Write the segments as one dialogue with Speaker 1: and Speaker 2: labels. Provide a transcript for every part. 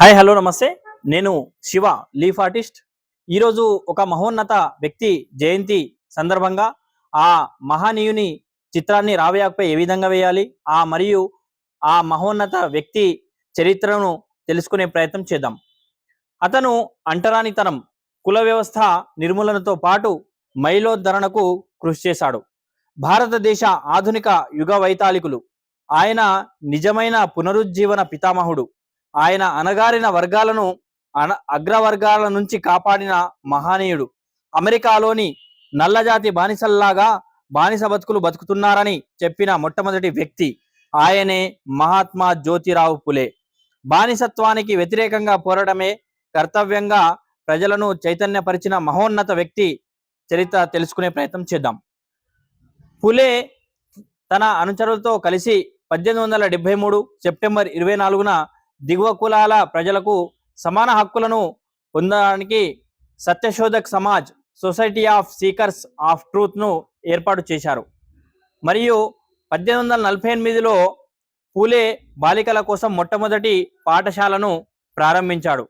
Speaker 1: Hi hello నమస్తే. నేను Shiva leaf artist. ఈరోజు ఒక మహోన్నత వ్యక్తి జయంతి సందర్భంగా ఆ మహనీయుని చిత్రాన్ని రావయాకపై ఏ విధంగా వేయాలి ఆ మరియు ఆ మహోన్నత వ్యక్తి చరిత్రను తెలుసుకునే ప్రయత్నం చేద్దాం. అతను అంటరానితనం కుల వ్యవస్థ నిర్మూలనతో పాటు మైలోద్ధరణకు కృషి చేశాడు. భారతదేశ ఆధునిక యుగ వైతాళికులు. ఆయన నిజమైన పునరుజ్జీవన పితామహుడు. ఆయన అణగారిన వర్గాలను అన అగ్రవర్గాల నుంచి కాపాడిన మహనీయుడు. అమెరికాలోని నల్లజాతి బానిసల్లాగా బానిస బతుకులు బతుకుతున్నారని చెప్పిన మొట్టమొదటి వ్యక్తి ఆయనే మహాత్మా జ్యోతిరావు పులే. బానిసత్వానికి వ్యతిరేకంగా పోరాడమే కర్తవ్యంగా ప్రజలను చైతన్యపరిచిన మహోన్నత వ్యక్తి చరిత్ర తెలుసుకునే ప్రయత్నం చేద్దాం. పులే తన అనుచరులతో కలిసి పద్దెనిమిది వందల డెబ్బై మూడు సెప్టెంబర్ ఇరవై నాలుగున దిగువ కులాల ప్రజలకు సమాన హక్కులను పొందడానికి Satyashodhak Samaj society of seekers of ట్రూత్ను ఏర్పాటు చేశారు. మరియు పద్దెనిమిది వందల నలభై ఎనిమిదిలో పూలే బాలికల కోసం మొట్టమొదటి పాఠశాలను ప్రారంభించాడు.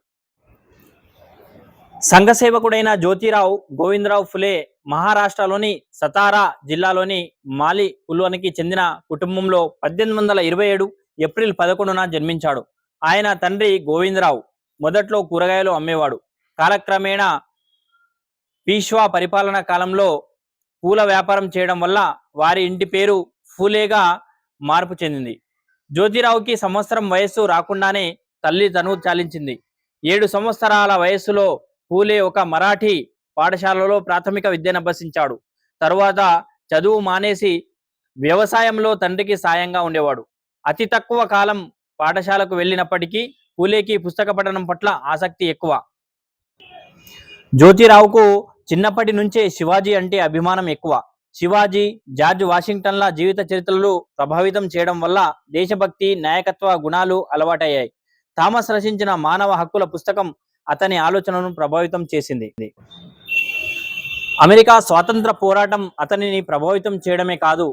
Speaker 1: సంఘ సేవకుడైన జ్యోతిరావు గోవిందరావు ఫులే మహారాష్ట్రలోని సతారా జిల్లాలోని మాలి కుల్వనికి చెందిన కుటుంబంలో పద్దెనిమిది వందల ఇరవై ఏడు ఏప్రిల్ పదకొండున జన్మించాడు. ఆయన తండ్రి గోవిందరావు మొదట్లో కూరగాయలు అమ్మేవాడు. కాలక్రమేణా పీష్వా పరిపాలన కాలంలో పూల వ్యాపారం చేయడం వల్ల వారి ఇంటి పేరు ఫూలేగా మార్పు చెందింది. జ్యోతిరావుకి సంవత్సరం వయస్సు రాకుండానే తల్లి తను చాలించింది. ఏడు సంవత్సరాల వయస్సులో పూలే ఒక మరాఠీ పాఠశాలలో ప్రాథమిక విద్యను అభ్యసించాడు. తరువాత చదువు మానేసి వ్యవసాయంలో తండ్రికి సాయంగా ఉండేవాడు. అతి తక్కువ కాలం పాఠశాలకు వెళ్ళినప్పటికీ పూలేకి పుస్తక పఠనం పట్ల ఆసక్తి ఎక్కువ. జ్యోతిరావుకు చిన్నప్పటి నుంచే శివాజీ అంటే అభిమానం ఎక్కువ. శివాజీ జార్జ్ వాషింగ్టన్ల జీవిత చరిత్రలు ప్రభావితం చేయడం వల్ల దేశభక్తి నాయకత్వ గుణాలు అలవాటయ్యాయి. థామస్ రచించిన మానవ హక్కుల పుస్తకం అతని ఆలోచనను ప్రభావితం చేసింది. అమెరికా స్వాతంత్ర పోరాటం అతనిని ప్రభావితం చేయడమే కాదు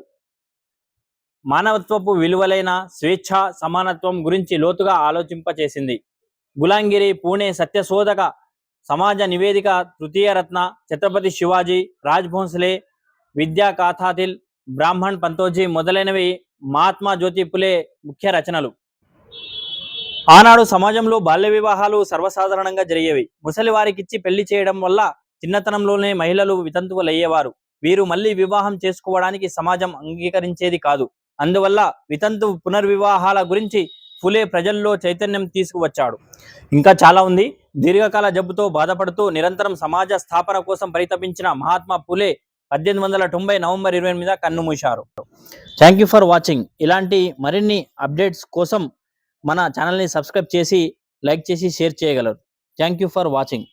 Speaker 1: మానవత్వపు విలువలైన స్వేచ్ఛ సమానత్వం గురించి లోతుగా ఆలోచింపచేసింది. గులాంగిరి పూణే సత్యశోధక సమాజ నివేదిక తృతీయ రత్న ఛత్రపతి శివాజీ రాజ్ భోంస్లే విద్యా కాథాతిల్ బ్రాహ్మణ్ పంతోజీ మొదలైనవి మహాత్మా జ్యోతి పులే ముఖ్య రచనలు. ఆనాడు సమాజంలో బాల్య వివాహాలు సర్వసాధారణంగా జరిగేవి. ముసలి వారికిచ్చి పెళ్ళి చేయడం వల్ల చిన్నతనంలోనే మహిళలు వితంతువులయ్యేవారు. వీరు మళ్ళీ వివాహం చేసుకోవడానికి సమాజం అంగీకరించేది కాదు. అందువల్ల వితంతు పునర్వివాహాల గురించి ఫులే ప్రజల్లో చైతన్యం తీసుకువచ్చాడు. ఇంకా చాలా ఉంది. దీర్ఘకాల జబ్బుతో బాధపడుతూ నిరంతరం సమాజ స్థాపన కోసం పరితపించిన మహాత్మా ఫులే పద్దెనిమిది వందల తొంభై నవంబర్ ఇరవై ఎనిమిది కన్నుమూశారు థ్యాంక్ యూ ఫర్ వాచింగ్ ఇలాంటి మరిన్ని అప్డేట్స్ కోసం మన ఛానల్ని సబ్స్క్రైబ్ చేసి లైక్ చేసి షేర్ చేయగలరు. Thank you for watching